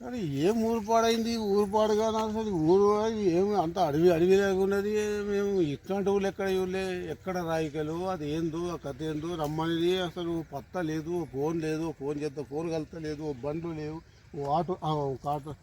అది ఏం ఊరు పాడైంది ఊరు పాడుగా కానీ అసలు ఊరు ఏమి అంత అడవి అడవి లేకున్నది మేము ఇట్లాంటి ఊళ్ళు ఎక్కడ ఇవ్వలే ఎక్కడ రాయికలు అది ఏందో ఆ కథ ఏందో రమ్మనేది అసలు పత్త లేదు ఫోన్ లేదు ఫోన్ చేద్దాం ఫోన్ కలుతలేదు ఓ బండ్లు లేవు ఓ ఆటో ఆటో ఆటో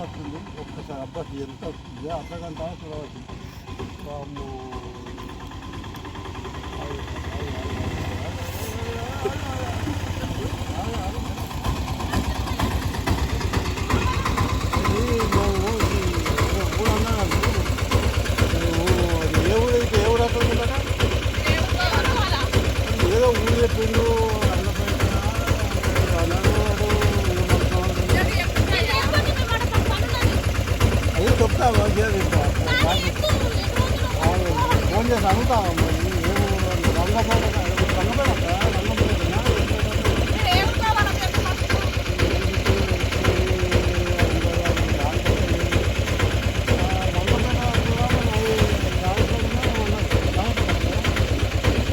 వస్తుంది ఒక్కసారి అబ్బాయి ఎంత వస్తుంది చూడవచ్చు వామ్మో. ఇది మేము ఈ ఊరు అన్నాను ఏ ఊరు అయితే ఏ ఊరు అక్కడ ఉందట? ఏదో ఊరు చెప్పిండు అన్నపేట అన్నాడు వాడు అది చెప్తావా ఫోన్ చేసి అడుగుతావా మరి ఏ ఊరు రంగపేట రంగపేట రంగపేట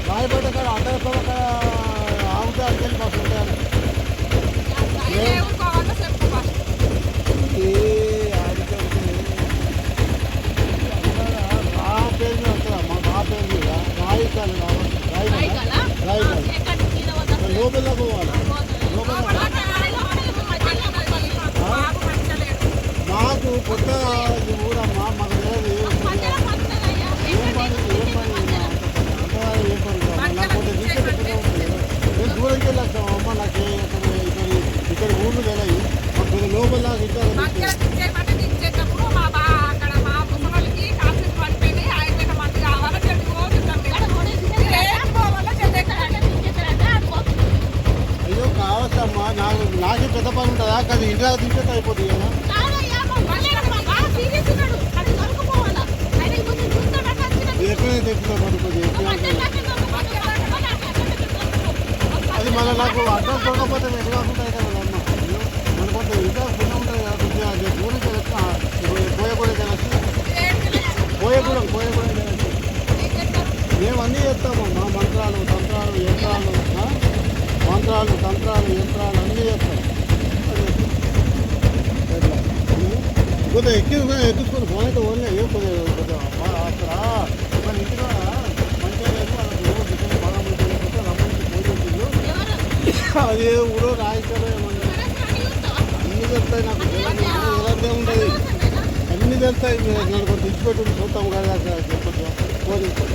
రాయపేట కాడ అడ్డపేట కాడ ఆవుతే అడిగి బస్సు ఉంటాను ఏ ఆడికి నా పేరు మీద వస్తుందమ్మా నా పేరు మీద రాయికాలు కావాలి రాయికాలు రాయికాలు లోపల పోవాలి మాకు కొత్త ఊరమ్మా మాకు తెలియదు ఏం పని ఏం పని ఏం పని నాకు నేను దూరంకి వెళ్ళొస్తాం నాకు ఇక్కడ ఇక్కడ ఊళ్ళు తెలియదు. మాకు లోపల ఇక్కడ కావచ్చమ్మా నాకు నాకే పెద్ద పని ఉంటుందా కానీ ఇంట్లో తీసుకెళ్తే అయిపోతుంది కదా? ఎక్కడైతే తెచ్చుకో పడుతుంది అది మళ్ళీ నాకు అడ్రస్ దొరకకపోతే ఎక్కడ ఉంటాయి కదా అమ్మ? మన కొంత ఇంకా పుణ్యం ఉంటుంది కదా కొద్దిగా అది ఊరికి వెళ్ళచ్చు పోయకూడదు వెళ్ళచ్చు పోయగూడెం పోయగూడెం మేము అన్నీ చేస్తామమ్మా మంత్రాలు తంత్రాలు యంత్రాలు. యంత్రాలు తంత్రాలు యంత్రాలు అన్నీ చేస్తాం ఎట్లా? కొద్దిగా ఎక్కి ఎక్కించుకొని ఫోన్ అయితే ఓన్లే ఏం కొద్దిగా కొద్దిగా అక్కడ మన ఇంటిలో అది ఏ ఊరో రాయిస్తారో ఏమన్నా అన్ని తెలుస్తాయి నాకు? ఎలాంటి ఉంటుంది అన్ని తెలుస్తాయి? మీరు కొంచెం ఇచ్చిపెట్టు చూస్తాం కదా కొంచెం పోలీసు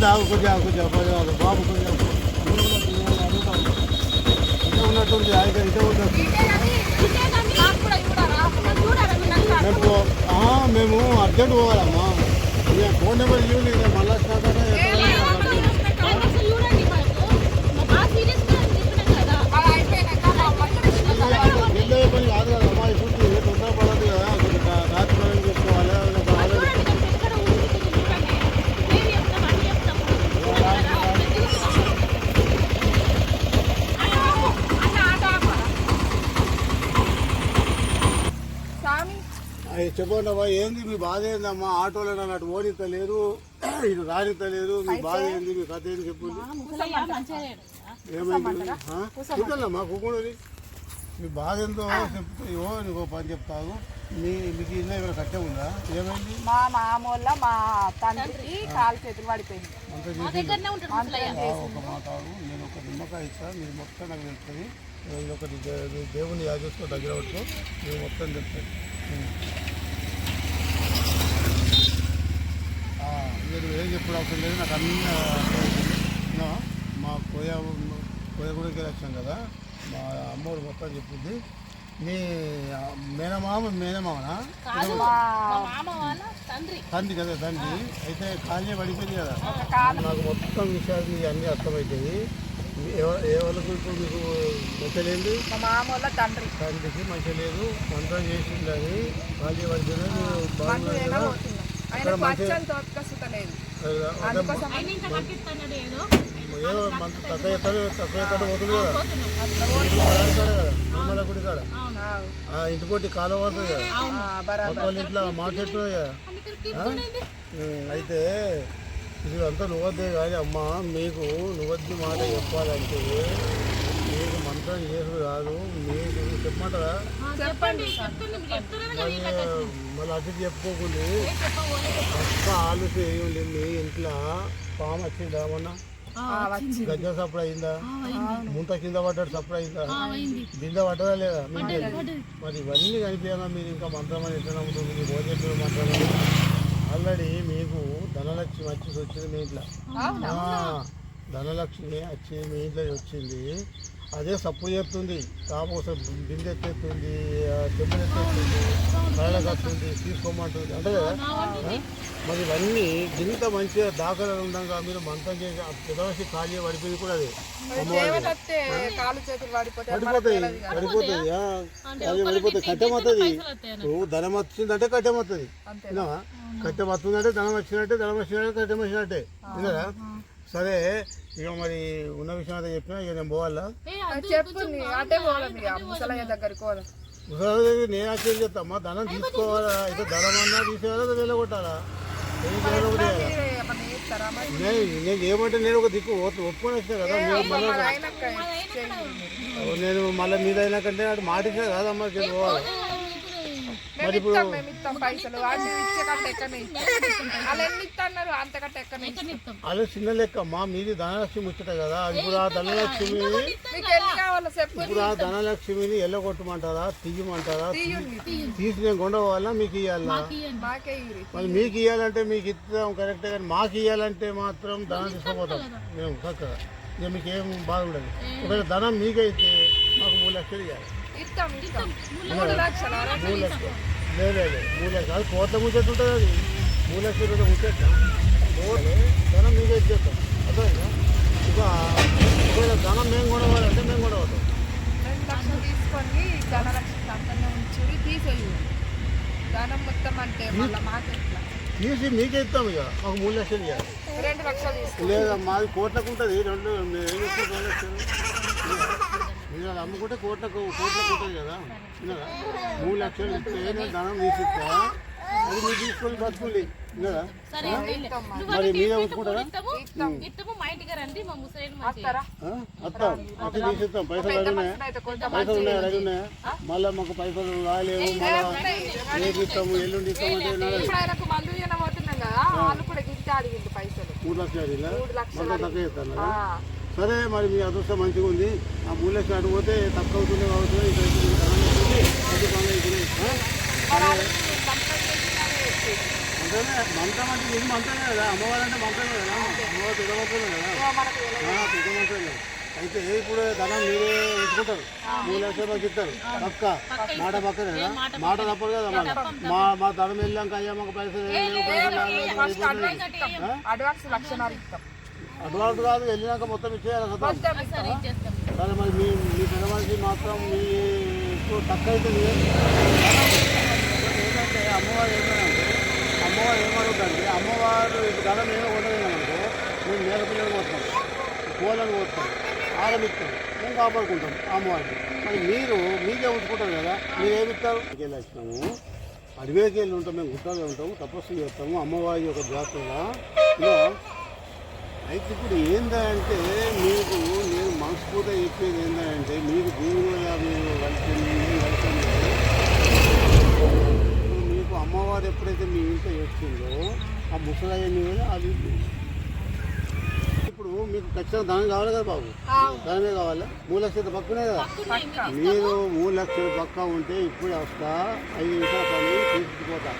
ఇదే ఉన్నట్టుంది ఆగు కొద్దిగా కొద్దిగా కొద్దిగా బాబు ఇదే ఉన్నట్టుంది ఇదే మీరు మేము అర్జెంట్ పోవాలమ్మా. ఫోన్ నెంబర్ ఇవ్వండి మళ్ళా స్టార్ట్ వెళ్ళే పని కాదు కదమ్మా ఇప్పుడు ఏ తొందర పడదు కదా కొద్దిగా రాత్రి పని చేసుకోవాలి ఒక ఆలోచన చెప్పండి అమ్మా ఏంది? మీ బాధ ఏందమ్మా? ఆటోలో నన్ను అటు ఓనిస్తలేరు ఇటు రానిస్తలేరు మీ బాధ ఏంది? మీ కథ ఏంది? చెప్పండి ముసలయ్య మంచిగా లేడు. ఏమైంది? కూర్చోమ్మా కూర్చోండి. మీ బాధ ఏందో చెప్తే ఓ నీకు పని చెప్తాను. మీ మీకు ఇల్లు ఏమైనా కట్టే ఉందా? ఏమైంది? మా మామూల మా తండ్రికి కాలు చేతులు పడిపోయింది. అంత మా దగ్గరనే ఉంటాడు ముసలయ్య. ఒక మాట. నేను ఒక నిమ్మకాయ ఇస్తాను మీరు మొత్తం నాకు తెలుస్తుంది. ఒకటి దేవుని యాజేసుకో దగ్గర పట్టుకో. మీరు మొత్తం చెప్తాను మీరు ఏం చెప్పుడు అవసరం లేదు. నాకు అన్ని మా కోయ కోయగూడకి వచ్చాం కదా. మా అమ్మోడు మొత్తం చెప్పింది. మీ మేనమామ మేనమామనా? తండ్రి. కదా తండ్రి. అయితే కాలనీ పడిపోయింది కదా. నాకు మొత్తం విషయాలు మీకు అన్నీ అర్థమవుతాయి. ఎవరికి ఇప్పుడు మీకు మంచిలేదు మా మామూల తండ్రి. తండ్రికి మంచి లేదు. మంత్రం చేసిందని ఖాళీ పడితేనే మీరు ఆయన పచ్చని అందుకోసం ఏదో. తక్కువ తక్కువ పోతుంది కదా. కాడ గుడి ఇంటి కొట్టి కాలువ పడుతుంది కదా. ఇంట్లో అయితే ఇది అంతా నువ్వద్దే కానీ అమ్మ మీకు నువ్వద్ది మాట చెప్పాలంటే మంత్రం చేసుడు కాదు మీకు చెప్పమంటారా? చెప్పండి మీరు మరి. మళ్ళీ ఏం చెప్పబోలేదు. పక్క ఆలోచన ఏమి మీ ఇంట్లో పాము వచ్చిందా మొన్న? గజ్జ సప్పుడు అయిందా. ముంత కింద పడ్డాడు సప్పుడు అయిందా. బిందె పడ్డదా లేదా. మరి ఇవన్నీ కనిపించగా మీరు ఇంకా మంత్రం అని ఎట్లా నమ్ముతుంది మీకు భోజనం మంత్రం ఆల్రెడీ మీకు ధనలక్ష్మి వచ్చి వచ్చింది మీ ఇంట్లో. ధనలక్ష్మి వచ్చి మీ ఇంట్లో వచ్చింది. అదే సప్పుడు చెప్తుంది కాపు బిందె ఎత్తేస్తుంది చెప్పులు ఎత్తేస్తుంది కళ్ళకి వస్తుంది తీసుకోమంటుంది. అంటే కదా? మరి ఇవన్నీ ఇంత మంచిగా దాఖలు ఉండగా మీరు మంత్రం చేసి పెదవసి ఖాళీ పడిపోయింది కూడా అది. పడిపోతాయి ఖాళీ పడిపోతుంది కట్టెమవుతుంది. నువ్వు ధనం వచ్చిందంటే కట్టెమవుతుంది అంతే. విన్నావా? కట్టె వస్తుందంటే ధనం వచ్చినట్టే ధనం వచ్చినట్టే కట్టె వచ్చినట్టే. విన్నారా? సరే ఇక మరి ఉన్న విషయం అయితే చెప్పినా ఇక నేను పోవాలా? ఏ, అది చెప్పు నీ అటే పోదాం ఇక ముసలయ్య దగ్గరికి పోదాం ముసలి నేను యాక్షన్ చేస్తామా ధనం తీసుకోవాలా? అయితే ధనం అన్నా తీసేయాలా లేదా వెళ్ళగొట్టాలా? నేను ఏమంటే నేను ఒక దిక్కు ఒప్పు- ఒప్పుకొని వచ్చినా కదా మళ్ళీ. నేను మళ్ళీ మీదైనా కంటే అటు మాట ఇచ్చినా కాదమ్మా చెప్పి పోవాలి? మేము ఇస్తాం మేము ఇస్తాం పైసలు. వాళ్ళు ఇచ్చే కంటే ఎక్కనే ఇస్తాం వాళ్ళు ఎన్ని ఇస్తున్నారు అంతకంటే ఎక్కనే ఇస్తాం ఇస్తాం. అలా చిన్న లెక్క మా మీది ధనలక్ష్మి ముచ్చట కదా. ఇప్పుడు ఆ ధనలక్ష్మి మీకు ఎన్ని కావాలో చెప్పు. ఇప్పుడు ఆ ధనలక్ష్మిని ఎల్లగొట్టమంటారా తీయమంటారా? తీసి నేను కొండవాలా మీకు ఇవ్వాలా. మాకే మరి మీకు ఇవ్వాలంటే మీకు ఇస్తాం కరెక్టే కానీ మాకు ఇవ్వాలంటే మాత్రం ధనం తీసుకుపోతాం. మేము చక్కగా. ఇక మీకు ఏం బాధ ఉండదు. ఒకవేళ ధనం మీకైతే మాకు మూడు లక్షలు ఇవ్వాలి ఇస్తాం ఇస్తాం మూడు లక్షలు లేదు లేదు మూడు లక్షలు కోట్ల ముచ్చట ఉంటుంది అది మూడు ముచ్చట ధనం మీకే ఇచ్చేస్తాం అర్థమైందా ఇక ఒకవేళ ధనం మేము కొనవాలంటే మేము కొనవద్దాం తీసుకొని ధనలక్ష్మి సంపన్న ఉంచుడి ధనం మొత్తం అంటే మళ్ళీ మాకు తీసి మీకే ఇస్తాం ఇక మాకు మూడు లక్షలు ఇవ్వాలి రెండు లక్షలు లేదా మాది కోట్లకు ఉంటుంది రెండు మీరు రెండు లక్షలు మీరు అది అమ్ముకుంటే కోట్లకు కోట్లకు ఉంటుంది కదా. విన్నారా? మూడు లక్షలు ఇస్తే ధనం తీసిస్తా. అది మీరు తీసుకొని బతుకుండి విన్నారా? మరి మీరే తీసుకుంటే ఉంచుకుంటారా? వస్తాం. వచ్చి తీసిస్తాం. పైసలు అడిగి ఉన్నాయా అయితే కొంత పైసలు ఉన్నాయా? అడిగి ఉన్నాయా మళ్ళీ మాకు పైసలు రాలేవు మళ్ళీ రేపు ఇస్తాము? ఎల్లుండి ఇస్తాము? మూడు లక్షలు అడిగినా మొత్తం తక్కువ ఇస్తాను ఆ, సరే మరి మీ అదృష్టం మంచిగా ఉంది. ఆ లక్షలు అటు పోతే తక్కువ అవుతుంది కావచ్చు. అంతేనే మంత్రం అంటే ఇది మంత్రమే కదా. అమ్మవారు అంటే మంత్రమే కదా. అమ్మవారు పెద్ద మంత్రమే కదా. పెద్ద మంత్రమే అయితే ఇప్పుడు ధనం మీరే ఉంచుకుంటారు మూడు లక్షలు మాకు ఇస్తారు. పక్క. మాట పక్కనే కదా. మాట తప్పదు కదా మన మా మా ధనం వెళ్ళాక అయ్యా మాకు పైసలు అడ్వాన్స్ కాదు వెళ్ళినాక మొత్తం ఇచ్చేయాలి కదా సరే. మరి మీ మీ పెద్దవాళ్ళకి మాత్రం మీ ఇప్పుడు తక్కువ అవుతుంది ఏంటంటే అమ్మవారు ఏమంటే అమ్మవారు ఏమడుగుతుంది అమ్మవారు ఇప్పుడు ధనం ఏమో ఉండలేదనుకో మేము మేక పిల్లలు పోతాం కోళ్ళను పోతాం ఆరమిస్తాం మేము కాపాడుకుంటాం అమ్మవారిని. మరి మీరు మీకే ఉంచుకుంటారు కదా మీరు ఏమి ఇస్తారు? వచ్చినాము అడవికి వెళ్ళి ఉంటాం మేము గుట్టలో ఉంటాము తపస్సు చేస్తాము. అమ్మవారి యొక్క జాతరగా ఇలా అయితే ఇప్పుడు ఏంటంటే మీకు నేను మనస్ఫూర్తిగా చెప్పేది ఏంటంటే మీకు దేవుడుగా మీరు కలిసి ఇప్పుడు మీకు అమ్మవారు ఎప్పుడైతే మీ ఇంట్లో వచ్చిందో ఆ ముసలయ్య మీద అది ఇప్పుడు మీకు ఖచ్చితంగా ధనం కావాలి కదా బాబు? ధనమే కావాలా? మూడు లక్షల పక్కనే కదా? మీరు మూడు లక్షల పక్క ఉంటే ఇప్పుడు వస్తా ఐదు నిమిషాల పని తీసుకుపోతా.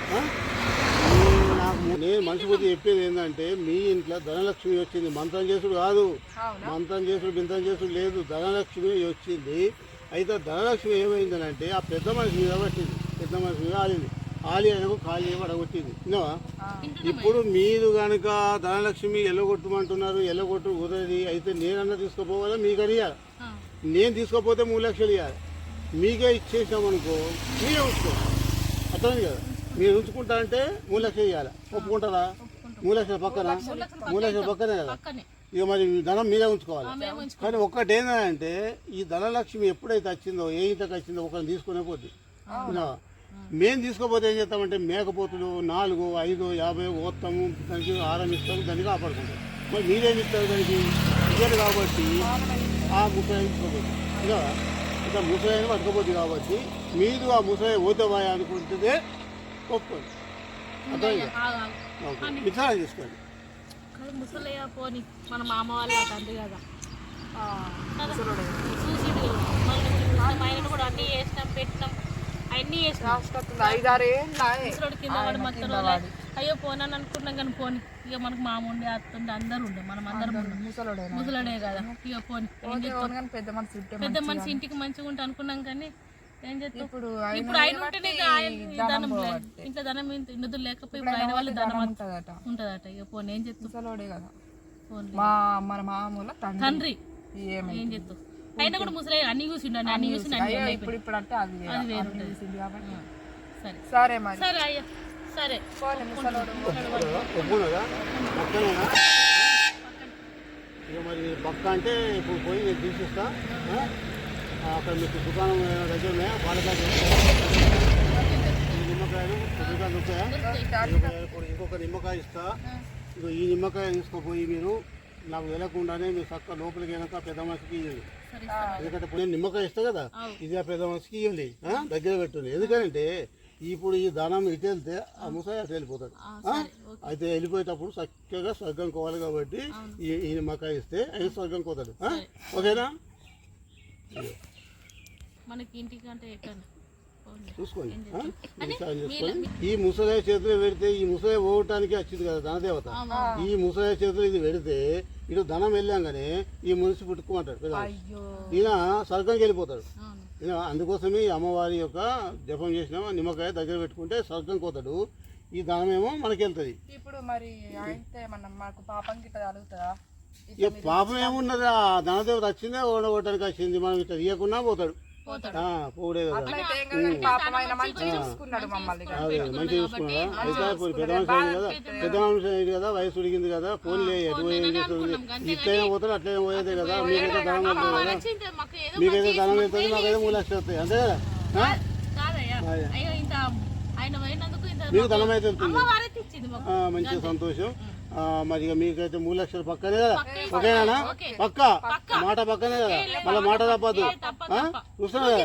నేను మనిషి బుద్ధి చెప్పేది ఏంటంటే మీ ఇంట్లో ధనలక్ష్మి వచ్చింది మంత్రం చేసుడు కాదు. మంత్రం చేసుడు బింతం చేసుడు లేదు ధనలక్ష్మి వచ్చింది. అయితే ధనలక్ష్మి ఏమైందనంటే ఆ పెద్ద మనిషి మీద పట్టింది పెద్ద మనిషి మీద ఆలింది. ఆలి ఆయనకు ఖాళీ పడగొట్టింది. విన్నావా? ఇప్పుడు మీరు కనుక ధనలక్ష్మి ఎల్లగొట్టమంటున్నారు ఎల్లగొట్టు కుదరది అయితే నేనన్నా తీసుకుపోవాలా? మీకు అడిగాలి నేను తీసుకోపోతే మూడు లక్షలు ఇవ్వాలి మీకే ఇచ్చేసామనుకో మీరే ఉంచుకోవాలి. అర్థమైంది కదా? మీరు ఉంచుకుంటా అంటే మూడు లక్షలు ఇవ్వాలి ఒప్పుకుంటారా? మూడు లక్షల పక్కన? మూడు లక్షల పక్కనే కదా? ఇక మరి ధనం మీరే ఉంచుకోవాలి. కానీ ఒక్కటి ఏంటంటే ఈ ధనలక్ష్మి ఎప్పుడైతే వచ్చిందో ఏ ఇంతకు వచ్చిందో ఒకరిని తీసుకునే పోద్ది? మేము తీసుకోపోతే ఏం చేస్తామంటే మేకపోతులు నాలుగు ఐదు యాభై ఓత్తాము దానికి ఆరం ఇస్తాము దాన్ని కాపాడుకుంటాం మరి మీరేం ఇస్తారు దానికి? ఇయ్యరు కాబట్టి ఆ తీసుకోపోతుంది. ఇంకా ఇంకా ముసలాయిని పట్టుకోపోతుంది కాబట్టి మీరు ఆ ముసలాయి ఓతబాయ అనుకుంటే ఒప్పుకోండి ముసలయ్య పోని. మన మామ వాళ్ళ తండ్రి కదా. కూడా అన్ని చేసినాం పెట్టినాం. అన్ని చేసినాం పడి. అయ్యో పోనాను అనుకున్నాం కానీ పోని. ఇక మనకు మామ ఉండే అత్తుండే అందరు ఉండే. మనం అందరం? ముసలోడే కదా. ఇక పోని. పెద్ద ఉంటే పెద్ద మనిషి ఇంటికి మంచిగా ఉంటా అనుకున్నాం కానీ ఏం చేస్తాం ఇప్పుడు ఇప్పుడు ఆయన ఉంటేనే ఇక ఆయన ధనం లే- ఇంట్లో ధనం ఇంత- నిధులు లేకపోయి ఇప్పుడు ఆయన వాళ్ళ ధనం అంత ఉంటుందట. ఉంటుందట. ఇక పోనీ ఏం చేస్తాం ముసలోడే కదా. పోనీ మా మన మామూల తండ్రి. తండ్రి? ఏమి ఏం చేస్తాం అయినా కూడా ముసలి అన్ని చూసిండు అన్ని చూసి అన్ని అయ్యో ఉన్నాయి. ఇప్పుడు ఇప్పుడు అంటే అది వేరే. అది వేరు అన్ని చూసింది కాబట్టి. సరే. సరే మరి. సరే అయ్యా. సరే. పోనీ ముసలోడు ఒప్పుకున్నారా పక్కనేనా? ఇక మరి పక్క అంటే ఇప్పుడు పోయి నేను తీసిస్తా. ఆ? అక్కడ మీకు దుకాణం దగ్గర ఉన్నాయా? నిమ్మకాయలు దుకాణం ఉంటాయా ఇంకొక నిమ్మకాయ ఇస్తా. ఇక ఈ నిమ్మకాయ తీసుకుపోయి మీరు నాకు వెళ్ళకుండానే మీరు చక్క లోపలికి వెళ్ళక పెద్ద మనిషికి ఇవ్వండి ఎందుకంటే నేను నిమ్మకాయ ఇస్తా కదా ఇది ఆ పెద్ద మనిషికి ఇవ్వండి? దగ్గర పెట్టుంది ఎందుకంటే ఇప్పుడు ఈ దానం ఇటు వెళ్తే ఆ ముసాయి అటు వెళ్ళిపోతాడు? అయితే వెళ్ళిపోయేటప్పుడు చక్కగా స్వర్గం కోవాలి కాబట్టి ఈ ఈ నిమ్మకాయ ఇస్తే ఆయన స్వర్గం కోతాడు? ఓకేనా? మనకి ఇంటికి అంటే ఎక్కడ పోనీ. చూసుకోండి ఆ? ఈ సాయం చూసుకోండి ఈ ముసలాయ చేతిలో పెడితే ఈ ముసలాయ పోవటానికి వచ్చింది కదా ధనదేవత. ఈ ముసలాయ చేతిలో ఇది పెడితే ఇటు ధనం వెళ్ళాగానే ఈ మునిసి పుట్టుకోమంటాడు కదా అయ్యో. ఈయన స్వర్గంకి వెళ్ళిపోతాడు. అందుకోసమే ఈ అమ్మవారి యొక్క జపం చేసిన నిమ్మకాయ దగ్గర పెట్టుకుంటే స్వర్గం కోతాడు. ఈ ధనమేమో మనకి వెళ్తుంది ఇప్పుడు మరి అయితే మనం మాకు పాపం గిట్ట కలుగుతుందా ఇక పాపం ఏమున్నది? ఆ ధనదేవత వచ్చిందే ఓడగొట్టడానికి వచ్చింది. మనం ఇట్లా తీయకున్నా పోతాడు. పోడే కదా. మంచిగా చూసుకున్నాడు పెద్ద మనిషి కదా పెద్ద మనిషి అయింది కదా? వయసు ఉడిగింది కదా. ఫోన్లే ఎటు పోయి ఏం చేస్తుంది ఇట్లయినా పోతాడు అట్లయినా పోయేదే కదా. మీకైతే ధనం వెళ్తుంది కదా మీకైతే ధనం వెళ్తుంది మాకైతే మూడు లక్షలు వస్తాయి. అంతే కదా? ఆ? కాదయ్యా. అయ్యో. ఇంత ఆయన పోయినందుకు ఇంత మీకు ధనం అయితే వెళ్తుంది మంచిగా సంతోషం. మరి ఇక మీకైతే మూడు లక్షలు పక్కనే కదా? ఓకేనా పక్క? మాట పక్కనే కదా? మళ్ళీ మాట తప్పదు. చూస్తున్నా కదా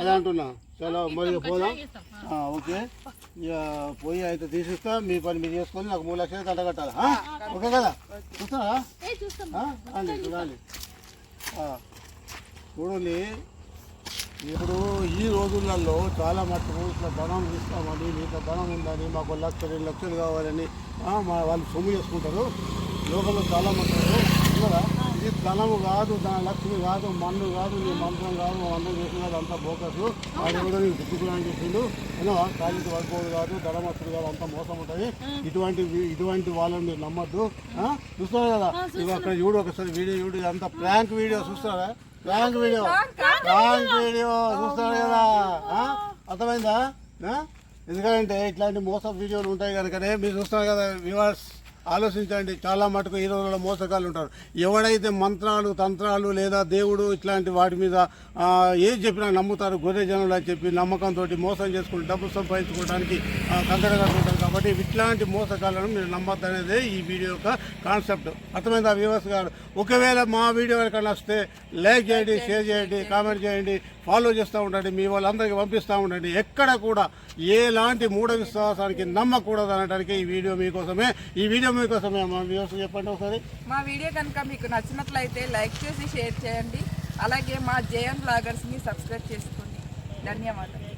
అదే అంటున్నా. చలో మరి పోదాం. ఓకే. ఇక పోయి అయితే తీసిస్తా మీ పని మీరు చేసుకొని నాకు మూడు లక్షలు ఆ? ఓకే కదా? చూస్తారా? రండి చూడండి ఆ, చూడండి. ఇప్పుడు ఈ రోజులలో చాలా మట్టుకు ఇట్లా ధనం ఇస్తామని మీకు ధనం ఉందని మాకు లక్ష రెండు లక్షలు కావాలని మా వాళ్ళు సొమ్ము చేసుకుంటారు. లోకంలో చాలా మంది ఉన్నారు. ఇది ధనము కాదు దాని లక్ష్మి కాదు మన్ను కాదు నీ మంత్రం కాదు మా మంత్రం చేసిన అంతా బోకస్. వాడు కూడా నీకు తిట్టుకుని చెప్పిండు. ఏమో కాలికి వర్కోడు కాదు ధనమస్తుడు కాదు అంతా మోసం ఉంటుంది. ఇటువంటి ఇటువంటి వాళ్ళని మీరు నమ్మద్దు. ఆ? చూస్తున్నారు? కదా ఇవి అక్కడ చూడు ఒకసారి వీడియో చూడు అంత ప్రాంక్ వీడియో చూస్తారా ప్రాంక్ వీడియో ప్రాంక్ వీడియో చూస్తారు కదా? అర్థమైందా? ఎందుకంటే ఇట్లాంటి మోసం వీడియోలు ఉంటాయి కనుకనే మీరు చూస్తున్నారు కదా వ్యూవర్స్ ఆలోచించండి. చాలా మటుకు ఈ రోజుల్లో మోసగాళ్ళు ఉంటారు. ఎవడైతే మంత్రాలు తంత్రాలు లేదా దేవుడు ఇట్లాంటి వాటి మీద ఏది చెప్పినా నమ్ముతారు గొర్రె జనులు అని చెప్పి నమ్మకంతో మోసం చేసుకుని డబ్బు సంపాదించుకోవడానికి కంకర కట్టుకుంటారు కాబట్టి ఇట్లాంటి మోసగాళ్ళను మీరు నమ్మద్దు అనేది ఈ వీడియో యొక్క కాన్సెప్ట్. అర్థమైందా వ్యూవర్స్ గారు? ఒకవేళ మా వీడియో కనుక నచ్చితే లైక్ చేయండి. షేర్ చేయండి కామెంట్ చేయండి. ఫాలో చేస్తూ ఉండండి మీ వాళ్ళందరికీ పంపిస్తూ ఉండండి. ఎక్కడ కూడా ఎలాంటి మూఢ విశ్వాసానికి నమ్మకూడదు అనడానికి ఈ వీడియో మీకోసమే ఈ వీడియో మీకోసమే మా వ్యూస్ చెప్పండి ఒకసారి. మా వీడియో కనుక మీకు నచ్చినట్లయితే లైక్ చేసి షేర్ చేయండి. అలాగే మా జేఎన్ బ్లాగర్స్ని సబ్స్క్రైబ్ చేసుకోండి. ధన్యవాదాలు.